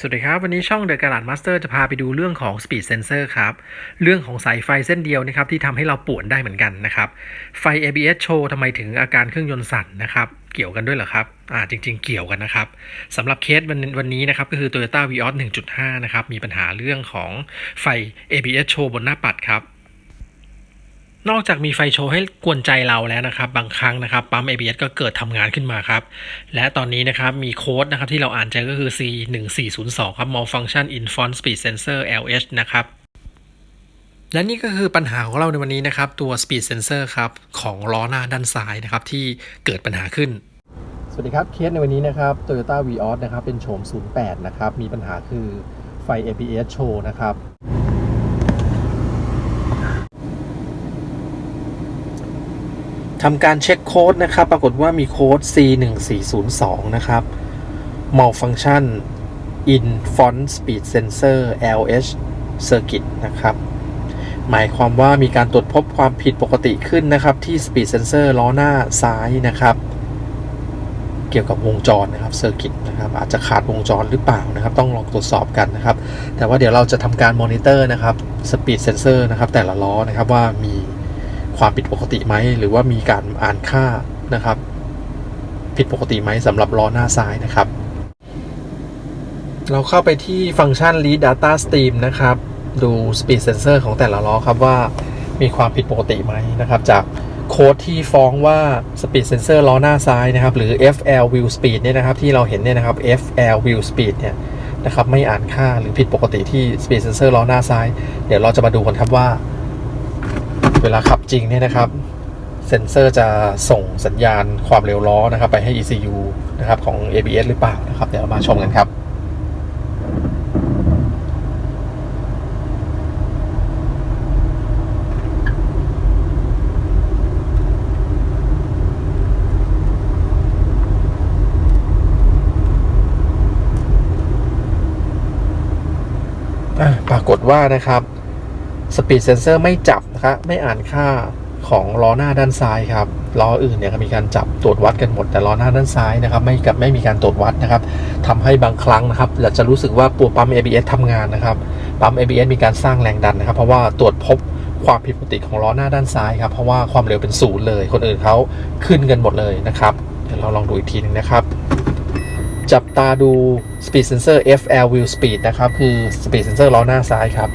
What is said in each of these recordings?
สวัสดีครับ วันนี้ช่องเดอะการ์ดมาสเตอร์จะพาไปดูเรื่องของ Speed Sensor ครับ เรื่องของสายไฟเส้นเดียวนะครับที่ทำให้เราปวดได้เหมือนกันนะครับ ไฟ ABS โชว์ทำไมถึงอาการเครื่องยนต์สั่นนะครับเกี่ยวกันด้วยเหรอครับอ่าจริง ๆ เกี่ยวกันนะครับสำหรับเคสวันวันนี้นะครับก็คือ Toyota Vios 1.5 นะครับมีปัญหาเรื่องของไฟ ABS โชว์บนหน้าปัดครับ นอกจากมีไฟโชว์ให้กวนใจเราแล้วนะครับ บางครั้งนะครับปั๊ม ABS ก็เกิดทำงานขึ้นมาครับ และตอนนี้นะครับมีโค้ดนะครับที่เราอ่านเจอก็คือ C 1 4 0 2ครับ malfunction in front speed sensor LH นะครับและนี่ก็คือปัญหาของเราในวันนี้นะครับ ตัว speed sensor ครับ ของล้อหน้าด้านซ้ายนะครับ ที่เกิดปัญหาขึ้น สวัสดีครับ เคสในวันนี้นะครับ Toyota Vios นะครับ เป็นโฉม 08 นะครับ มีปัญหาคือไฟ ABS โชว์นะครับ ทำการเช็คโค้ดนะครับ ปรากฏว่ามีโค้ด C1402 นะครับ malfunction in front speed sensor LH circuit นะครับ หมายความว่ามีการตรวจพบความผิดปกติขึ้นนะครับ ที่ speed sensor ล้อหน้าซ้ายนะครับ เกี่ยวกับวงจรนะครับ circuit นะครับ อาจจะขาดวงจรหรือเปล่านะครับ ต้องลองตรวจสอบกันนะครับ แต่ว่าเดี๋ยวเราจะทำการมอนิเตอร์นะครับ speed sensor นะครับ แต่ละล้อนะครับว่ามี ความผิดปกติไหม หรือว่ามีการอ่านค่านะครับ ผิดปกติไหมสำหรับล้อหน้าซ้ายนะครับ เราเข้าไปที่ฟังก์ชัน read data stream นะครับ ดู speed sensor ของแต่ละล้อครับว่ามีความผิดปกติไหมนะครับ จากโค้ดที่ฟ้องว่า speed sensor ล้อหน้าซ้ายนะครับ หรือ FL wheel speed เนี่ยนะครับ ที่เราเห็นเนี่ยนะครับ FL wheel speed เนี่ยนะครับ ไม่อ่านค่าหรือผิดปกติที่ speed sensor ล้อหน้าซ้าย เดี๋ยวเราจะมาดูกันครับว่า เวลาขับจริงเนี่ยนะครับ เซ็นเซอร์จะส่งสัญญาณความเร็วล้อนะครับ ไปให้ ECU นะครับของ ABS หรือเปล่านะครับ เดี๋ยวเรามาชมกันครับปรากฏว่านะครับ Speed Sensor ไม่จับนะครับไม่อ่านค่าของล้อหน้าด้านซ้ายครับล้ออื่นเนี่ยมีการจับตรวจวัดกันหมดแต่ล้อหน้าด้านซ้ายนะครับไม่กับไม่มีการตรวจวัดนะครับทำให้บางครั้งนะครับเราจะรู้สึกว่าปัวปั๊ม ABS ทำงานนะครับปั๊ม ABS มีการสร้างแรงดันนะครับ เพราะว่าตรวจพบความผิดปกติของล้อหน้าด้านซ้ายครับเพราะว่าความเร็วเป็นศูนย์เลย คนอื่นเขาขึ้นกันหมดเลยนะครับเดี๋ยวเราลองดูอีกทีหนึงนะครับ จับตาดู Speed Sensor FL Wheel Speed นะครับคือ Speed Sensor ล้อหน้าซ้ายครับ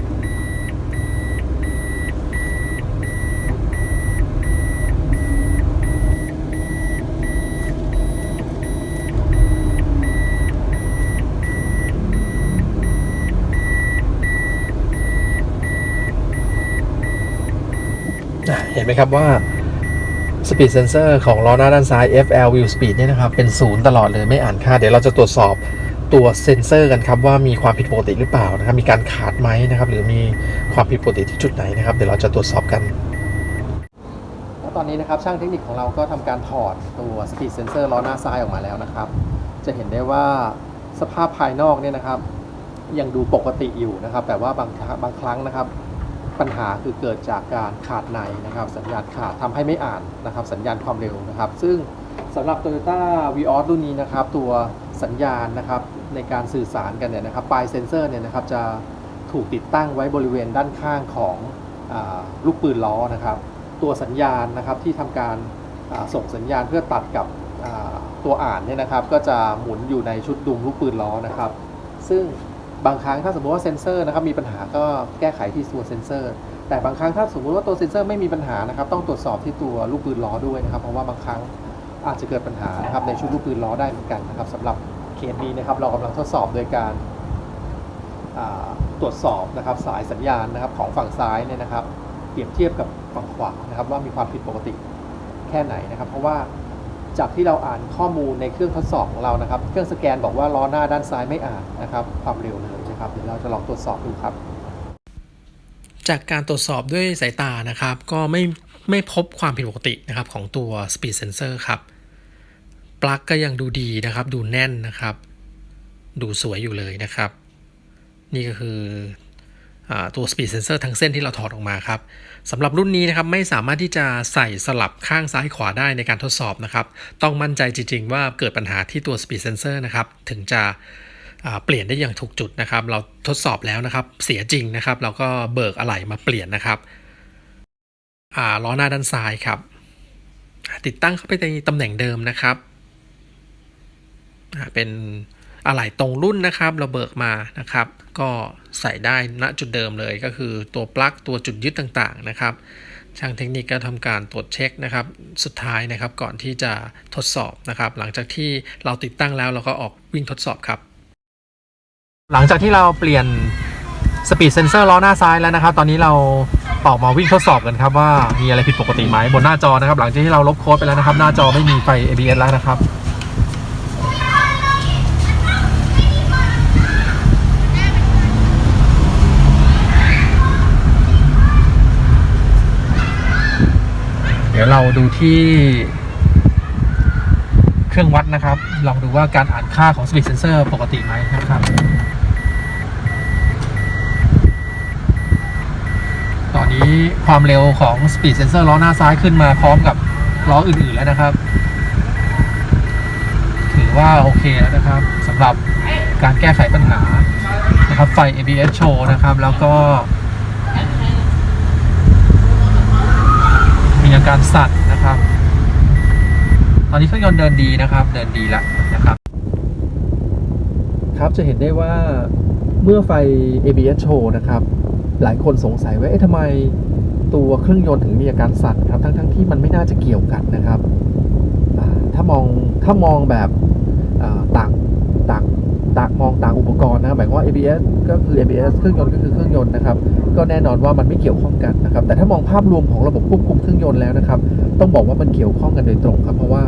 อะเห็นไหมครับว่า Speed Sensor ของล้อหน้าด้านซ้าย FL Wheel Speed เนี่ยนะครับ เป็นศูนย์ตลอดเลยไม่อ่านค่า เดี๋ยวเราจะตรวจสอบตัวเซนเซอร์กันครับ ว่ามีความผิดปกติหรือเปล่านะครับ มีการขาดไหมนะครับ หรือมีความผิดปกติที่จุดไหนนะครับ เดี๋ยวเราจะตรวจสอบกันตอนนี้นะครับช่างเทคนิคของเราก็ทำการถอดตัว Speed Sensor ล้อหน้าซ้ายออกมาแล้วนะครับ จะเห็นได้ว่าสภาพภายนอกเนี่ยนะครับ ยังดูปกติอยู่นะครับ แต่ว่าบางบางครั้งนะครับ ปัญหาคือเกิดจากการขาดในนะครับ สัญญาณขาดทำให้ไม่อ่านนะครับ สัญญาณความเร็วนะครับ ซึ่งสำหรับ Toyota Vios รุ่นนี้นะครับ ตัวสัญญาณนะครับในการสื่อสารกันเนี่ยนะครับปลายเซนเซอร์เนี่ยนะครับจะถูกติดตั้งไว้บริเวณด้านข้างของอลูกปืนล้อนะครับ ตัวสัญญาณนะครับที่ทำการส่งสัญญาณเพื่อตัดกับตัวอ่านเนี่ยนะครับ ก็จะหมุนอยู่ในชุดดุมลูกปืนล้อนะครับ ซึ่ง บางครั้งถ้าสมมติว่าเซนเซอร์นะครับมีปัญหาก็แก้ไขที่ตัวเซนเซอร์ แต่บางครั้งถ้าสมมติว่าตัวเซนเซอร์ไม่มีปัญหานะครับต้องตรวจสอบที่ตัวลูกปืนล้อด้วยนะครับ เพราะว่าบางครั้งอาจจะเกิดปัญหานะครับในชุดลูกปืนล้อได้เหมือนกันนะครับสำหรับเคสนี้นะครับเรากำลังทดสอบโดยการตรวจสอบนะครับสายสัญญาณนะครับของฝั่งซ้ายเนี่ยนะครับ เปรียบเทียบกับฝั่งขวานะครับว่ามีความผิดปกติแค่ไหนนะครับ เพราะว่า จากที่เราอ่านข้อมูลในเครื่องทดสอบของเรานะครับ เครื่องสแกนบอกว่าล้อหน้าด้านซ้ายไม่อ่านนะครับ ความเร็วเลยนะครับ เดี๋ยวเราจะลองตรวจสอบดูครับ จากการตรวจสอบด้วยสายตานะครับ ก็ไม่ไม่พบความผิดปกตินะครับของตัว Speed Sensor ครับ ปลั๊กก็ยังดูดีนะครับ ดูแน่นนะครับ ดูสวยอยู่เลยนะครับ นี่ก็คือ ตัว Speed Sensor ทั้งเส้นที่เราถอดออกมาครับสำหรับรุ่นนี้นะครับไม่สามารถที่จะใส่สลับข้างซ้ายขวาได้ในการทดสอบนะครับ ต้องมั่นใจจริง ๆ ว่าเกิดปัญหาที่ตัว Speed Sensor นะครับ ถึงจะเปลี่ยนได้อย่างถูกจุดนะครับ เราทดสอบแล้วนะครับ เสียจริงนะครับ เราก็เบิกอะไหล่มาเปลี่ยนนะครับล้อหน้าด้านซ้ายครับ ติดตั้งเข้าไปในตำแหน่งเดิมนะครับเป็น อะไหล่ตรงรุ่นนะครับเราเบิกมานะครับ ก็ใส่ได้ณจุดเดิมเลยก็คือตัวปลั๊กตัวจุดยึดต่างๆนะครับช่างเทคนิคก็ทำการตรวจเช็คนะครับ สุดท้ายนะครับก่อนที่จะทดสอบนะครับ หลังจากที่เราติดตั้งแล้วเราก็ออกวิ่งทดสอบครับ หลังจากที่เราเปลี่ยนสปีดเซนเซอร์ล้อหน้าซ้ายแล้วนะครับ ตอนนี้เราออกมาวิ่งทดสอบกันครับว่ามีอะไรผิดปกติไหมบนหน้าจอนะครับ หลังจากที่เราลบโค้ดไปแล้วนะครับ หน้าจอไม่มีไฟ ABS แล้วนะครับ ดี๋ยวเราดูที่ เครื่องวัดนะครับ ลองดูว่าการอ่านค่าของ Speed Sensor ปกติไหมนะครับ ตอนนี้ความเร็วของ Speed Sensor ล้อหน้าซ้ายขึ้นมาพร้อมกับล้ออื่น ๆ แล้วนะครับ ถือว่าโอเคแล้วนะครับสำหรับการแก้ไขปัญหานะครับไฟ ABS โชว์นะครับ แล้วก็ มีอาการสั่นนะครับ ตอนนี้เครื่องยนต์เดินดีนะครับ เดินดีแล้วนะครับ ครับจะเห็นได้ว่าเมื่อไฟ ABS โชว์นะครับ หลายคนสงสัยว่าเอ๊ะทำไมตัวเครื่องยนต์ถึงมีอาการสั่นครับ ทั้งๆทที่มันไม่น่าจะเกี่ยวกันนะครับ ถ้ามองถ้ามองแบบต่างต่าง ต่างมองต่างอุปกรณ์นะครับหมายความว่า ABS ก็คือ ABS เครื่องยนต์ก็คือเครื่องยนต์นะครับ ก็แน่นอนว่ามันไม่เกี่ยวข้องกันนะครับ แต่ถ้ามองภาพรวมของระบบควบคุมเครื่องยนต์แล้วนะครับ ต้องบอกว่ามันเกี่ยวข้องกันโดยตรงครับ เพราะว่า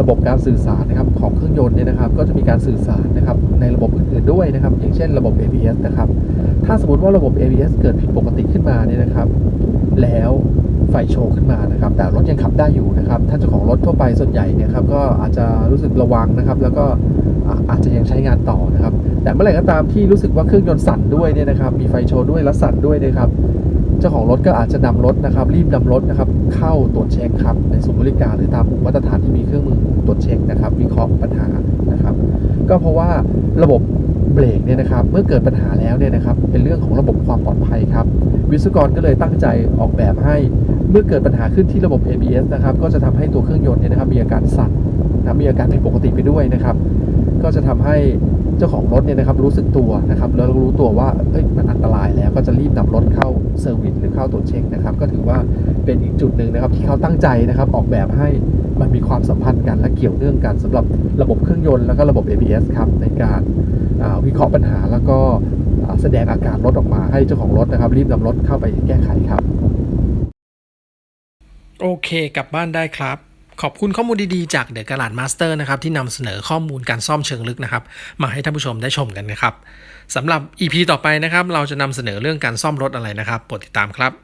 ระบบการสื่อสารนะครับของเครื่องยนต์เนี่ยนะครับ ก็จะมีการสื่อสารนะครับในระบบอื่นๆด้วยนะครับ อย่างเช่นระบบ ABS นะครับ ถ้าสมมติว่าระบบ ABS เกิดผิดปกติขึ้นมาเนี่ยนะครับ แล้ว ไฟโชว์ขึ้นมานะครับ แต่รถยังขับได้อยู่นะครับถ้านเจ้าของรถทั่วไปส่วนใหญ่เนี่ยครับก็อาจจะรู้สึกระวังนะครับ แล้วก็อาอาจจะยังใช้งานต่อนะครับ แต่เมื่อไหร่ก็ตามที่รู้สึกว่าเครื่องยนต์สั่นด้วยเนี่ยนะครับ มีไฟโชว์ด้วยและสั่นด้วยนะครับ เจ้าของรถก็อาจจะนำรถนะครับ รีบนำรถนะครับ เข้าตรวจเช็คครับในศูนย์บริการหรือตามมาตรฐานที่มีเครื่องมือตรวจเช็คนะครับ วิเคราะห์ปัญหานะครับ ก็เพราะว่าระบบเบรกเนี่ยนะครับ เมื่อเกิดปัญหาแล้วเนี่ยนะครับ เป็นเรื่องของระบบความปลอดภัยครับ วิศวกรก็เลยตั้งใจออกแบบให้ เมื่อเกิดปัญหาขึ้นที่ระบบ ABS นะครับ ก็จะทำให้ตัวเครื่องยนต์เนี่ยนะครับมีอาการสั่นนะมีอาการผิดปกติไปด้วยนะครับ ก็จะทำให้เจ้าของรถเนี่ยนะครับรู้สึกตัวนะครับ แล้วรู้ตัวว่าเอ้ยมันอันตรายแล้วก็จะรีบนำรถเข้าเซอร์วิสหรือเข้าตรวจเช็คนะครับ ก็ถือว่าเป็นอีกจุดหนึ่งนะครับ ที่เขาตั้งใจนะครับออกแบบให้มันมีความสัมพันธ์กันและเกี่ยวเนื่องกันสำหรับระบบเครื่องยนต์แล้วก็ระบบ ABS ครับในการวิเคราะห์ปัญหาแล้วก็ แสดงอาการรถออกมาให้เจ้าของรถนะครับ รีบนำรถเข้าไปแก้ไขครับ โอเคกลับบ้านได้ครับ ขอบคุณข้อมูลดีๆจากเดอะก a ลาดมาสเตอร์นะครับที่นำเสนอข้อมูลการซ่อมเชิงลึกนะครับ มาให้ท่านผู้ชมได้ชมกันนะครับสำหรับ EP ต่อไปนะครับ เราจะนำเสนอเรื่องการซ่อมรถอะไรนะครับโปรดติดตามครับ